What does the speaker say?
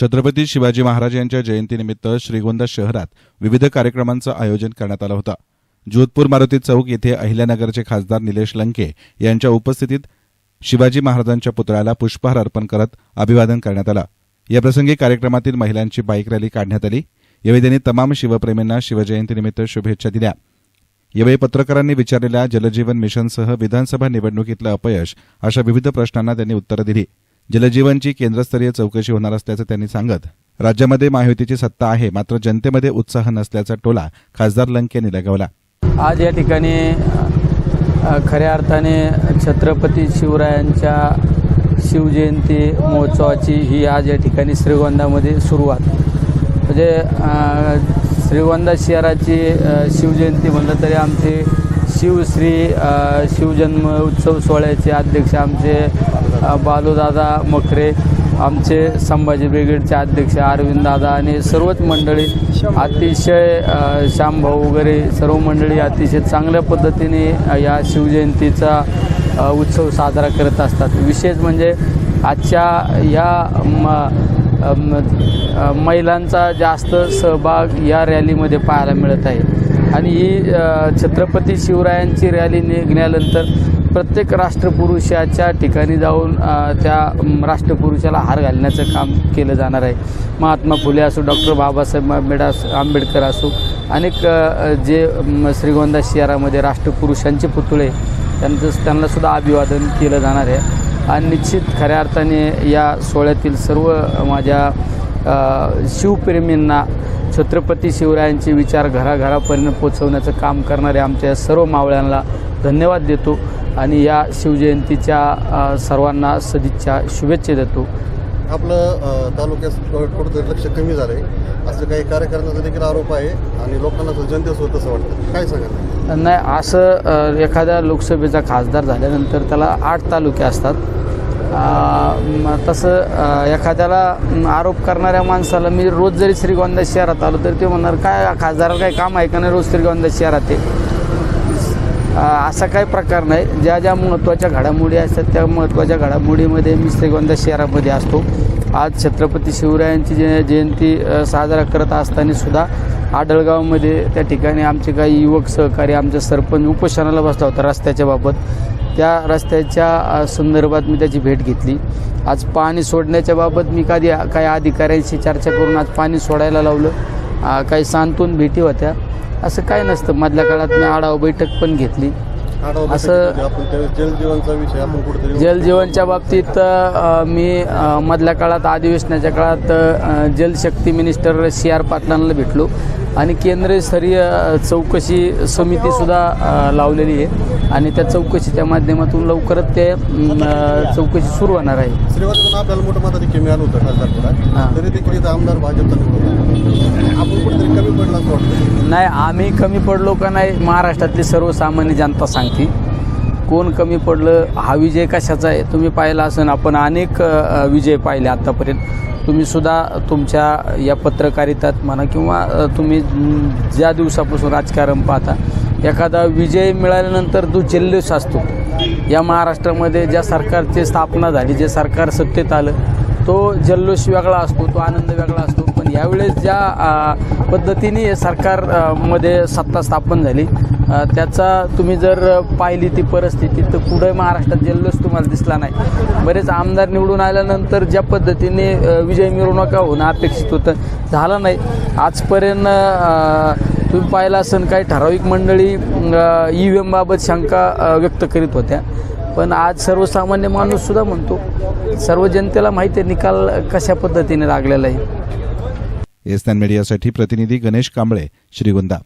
छत्रपती शिवाजी महाराज यांच्या जयंतीनिमित्त श्रीगोंदा शहरात विविध कार्यक्रमांचं आयोजन करण्यात आलं होतं. जोधपूर मारुती चौक येथे अहिल्यानगरचे खासदार निलेश लंके यांच्या उपस्थितीत शिवाजी महाराजांच्या पुतळ्याला पुष्पहार अर्पण करत अभिवादन करण्यात आलं. याप्रसंगी कार्यक्रमातील महिलांची बाईक रॅली काढण्यात आली. यावेळी त्यांनी तमाम शिवप्रेमींना शिवजयंतीनिमित्त शुभेच्छा दिल्या. यावेळी पत्रकारांनी विचारलेल्या जलजीवन मिशनसह विधानसभा निवडणुकीतलं अपयश अशा विविध प्रश्नांना त्यांनी उत्तरं दिली. जलजीवनची केंद्रस्तरीय चौकशी होणार असल्याचं त्यांनी सांगत राज्यामध्ये महायुतीची सत्ता आहे मात्र जनतेमध्ये उत्साह नसल्याचा टोला खासदार लंक यांनी लगावला. आज या ठिकाणी खऱ्या अर्थाने छत्रपती शिवरायांच्या शिवजयंती महोत्सवाची ही आज या ठिकाणी श्रीगोंदामध्ये सुरुवात म्हणजे श्रीगोंदा शहराची शिवजयंती म्हणलं तरी आमची शिवश्री शिवजन्म उत्सव सोहळ्याचे अध्यक्ष आमचे बालूदादा मखरे आमचे संभाजी ब्रिगेडचे अध्यक्ष अरविंद दादा आणि सर्वच मंडळी अतिशय श्यामभाऊ वगैरे सर्व मंडळी अतिशय चांगल्या पद्धतीने या शिवजयंतीचा उत्सव साजरा करत असतात. विशेष म्हणजे आजच्या या म महिलांचा जास्त सहभाग या रॅलीमध्ये पाहायला मिळत आहे. आणि ही छत्रपती शिवरायांची रॅली निघण्यानंतर प्रत्येक राष्ट्रपुरुषाच्या ठिकाणी जाऊन त्या राष्ट्रपुरुषाला हार घालण्याचं काम केलं जाणार आहे. महात्मा फुले असो डॉक्टर बाबासाहेब आंबेडा आंबेडकर असो अनेक जे श्रीगोंदा शहरामध्ये राष्ट्रपुरुषांचे पुतळे त्यांचं त्यांनासुद्धा अभिवादन केलं जाणार आहे. आणि निश्चित खऱ्या अर्थाने या सोहळ्यातील सर्व माझ्या शिवप्रेमींना छत्रपती शिवरायांचे विचार घराघरापर्यंत पोचवण्याचं काम करणाऱ्या आमच्या सर्व मावळ्यांना धन्यवाद देतो आणि या शिवजयंतीच्या सर्वांना सदिच्छा शुभेच्छा देतो. आपलं तालुक्यात कुठंतरी लक्ष कमी झालं आहे असं काही कार्यकर्त्यांचा देखील आरोप आहे आणि लोकांना तर जनतेसोबत तसं वाटतं. काय सांगाल? नाही असं एखाद्या लोकसभेचा खासदार झाल्यानंतर त्याला आठ तालुके असतात. तसं एखाद्याला आरोप करणाऱ्या माणसाला मी रोज जरी श्रीगोंदा शहरात आलो तरी ते म्हणणार काय खासदाराला काही काम आहे का नाही रोज श्रीगोंदा शहरात आहे असा काही प्रकार नाही. ज्या ज्या महत्त्वाच्या घडामोडी असतात त्या महत्त्वाच्या घडामोडीमध्ये मी श्रीगोंदा शहरामध्ये असतो. आज छत्रपती शिवरायांची जे जयंती साजरा करत असताना सुद्धा आडळगावमध्ये त्या ठिकाणी आमचे काही युवक सहकारी आमचे सरपंच उपोषणाला बसला होता रस्त्याच्या बाबत. त्या रस्त्याच्या संदर्भात मी त्याची भेट घेतली. आज पाणी सोडण्याच्या बाबत मी कधी काही अधिकाऱ्यांशी चर्चा करून आज पाणी सोडायला लावलं. काही सांत्वन भेटी होत्या. असं काय नसतं. मधल्या काळात मी आढावा बैठक पण घेतली. असं- जलजीवनच्या बाबतीत मी मधल्या काळात अधिवेशनाच्या काळात जलशक्ती मिनिस्टर सी आर पाटलांना भेटलो. आणि केंद्रस्तरीय चौकशी समितीसुद्धा लावलेली आहे. आणि त्या चौकशीच्या माध्यमातून लवकरच ते चौकशी सुरू होणार आहे. श्रीवास्तव आपल्याला मोठं मताधिक्य मिळालं होतं. खासदारपुरा तरी देखील आमदार भाजपचा निवडून आपण कुठेतरी कमी पडला असं वाटतं नाही आम्ही कमी पडलो का नाही महाराष्ट्रातली सर्वसामान्य जनता सांगते. कोण कमी पडलं हा विजय कशाचा आहे तुम्ही पाहिला असेल आपण अनेक विजय पाहिले आत्तापर्यंत तुम्ही सुद्धा तुमच्या या पत्रकारितात म्हणा किंवा तुम्ही ज्या दिवसापासून राजकारण पाहता एखादा विजय मिळाल्यानंतर जो जल्लोष असतो. या महाराष्ट्रामध्ये ज्या सरकारची स्थापना झाली जे सरकार सत्तेत आलं तो जल्लोष वेगळा असतो तो आनंद वेगळा असतो. पण यावेळेस ज्या पद्धतीने सरकारमध्ये सत्ता स्थापन झाली त्याचा तुम्ही जर पाहिली ती परिस्थिती तर कुठे महाराष्ट्रात जल्लोष तुम्हाला दिसला नाही. बरेच आमदार निवडून आल्यानंतर ज्या पद्धतीने विजय मिरवणुका होणं अपेक्षित होतं. झालं नाही. आजपर्यंत तुम्ही पाहिलं असेल काही ठराविक मंडळी ई व्ही एमबाबत शंका व्यक्त करीत होत्या. पण आज सर्वसामान्य माणूस सुद्धा म्हणतो सर्व जनतेला माहिती आहे निकाल कशा पद्धतीने लागलेला आहे. एस मीडियासाठी प्रतिनिधी गणेश कांबळे श्रीगोंदा.